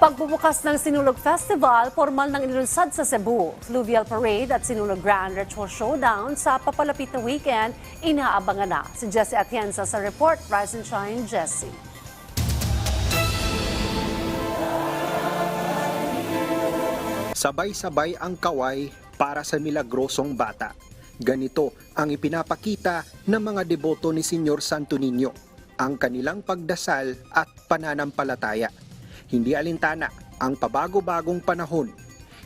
Pagbubukas ng Sinulog Festival, formal nang inilunsad sa Cebu. Fluvial Parade at Sinulog Grand Ritual Showdown sa papalapit na weekend, inaabangan na. Si Jesse Atienza sa report. Rise and Shine, Jesse. Sabay-sabay ang kaway para sa milagrosong bata. Ganito ang ipinapakita ng mga deboto ni Senyor Santo Niño, ang kanilang pagdasal at pananampalataya. Hindi alintana ang pabago-bagong panahon.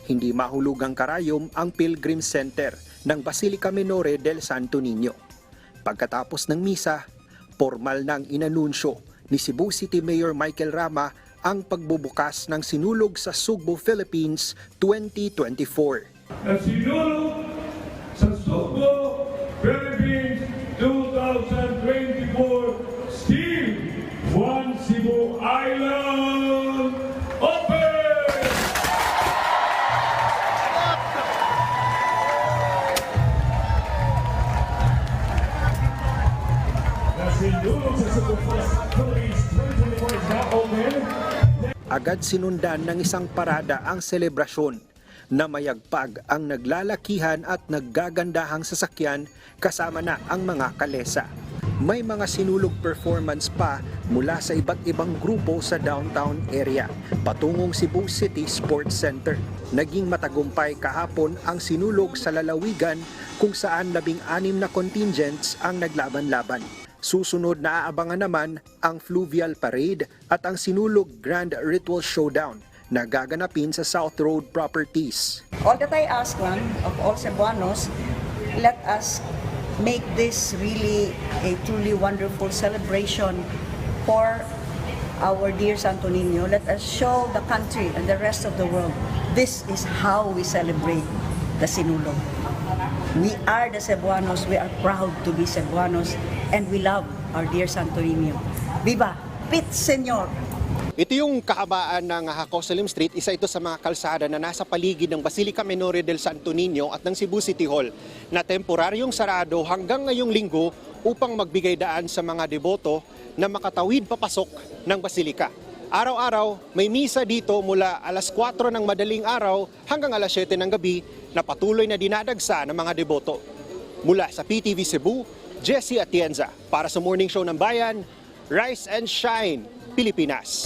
Hindi mahulugang karayom ang Pilgrim Center ng Basilica Minore del Santo Niño. Pagkatapos ng misa, formal nang inanunsyo ni Cebu City Mayor Michael Rama ang pagbubukas ng sinulog sa Sugbo, Philippines 2024. na sinulog sa Subo, Philippines 2024 Steel One Cebu Island Agad sinundan ng isang parada ang selebrasyon na mayagpag ang naglalakihan at naggagandahang sasakyan kasama na ang mga kalesa. May mga sinulog performance pa mula sa iba't ibang grupo sa downtown area patungong Cebu City Sports Center. Naging matagumpay kahapon ang sinulog sa lalawigan kung saan labing anim na contingents ang naglaban-laban. Susunod na aabangan naman ang Fluvial Parade at ang Sinulog Grand Ritual Showdown na gaganapin sa South Road Properties. All that I ask lang of all Cebuanos, let us make this really a truly wonderful celebration for our dear Santo Niño. Let us show the country and the rest of the world this is how we celebrate the Sinulog. We are the Cebuanos. We are proud to be Cebuanos and we love our dear Santo Niño. Viva! Pit Senyor! Ito yung kahabaan ng Hako Salim Street, isa ito sa mga kalsada na nasa paligid ng Basilica Minore del Santo Niño at ng Cebu City Hall na temporaryong sarado hanggang ngayong linggo upang magbigay daan sa mga deboto na makatawid papasok ng Basilica. Araw-araw, may misa dito mula alas 4 ng madaling araw hanggang alas 7 ng gabi na patuloy na dinadagsa ng mga deboto. Mula sa PTV Cebu, Jesse Atienza para sa Morning Show ng Bayan, Rise and Shine, Pilipinas.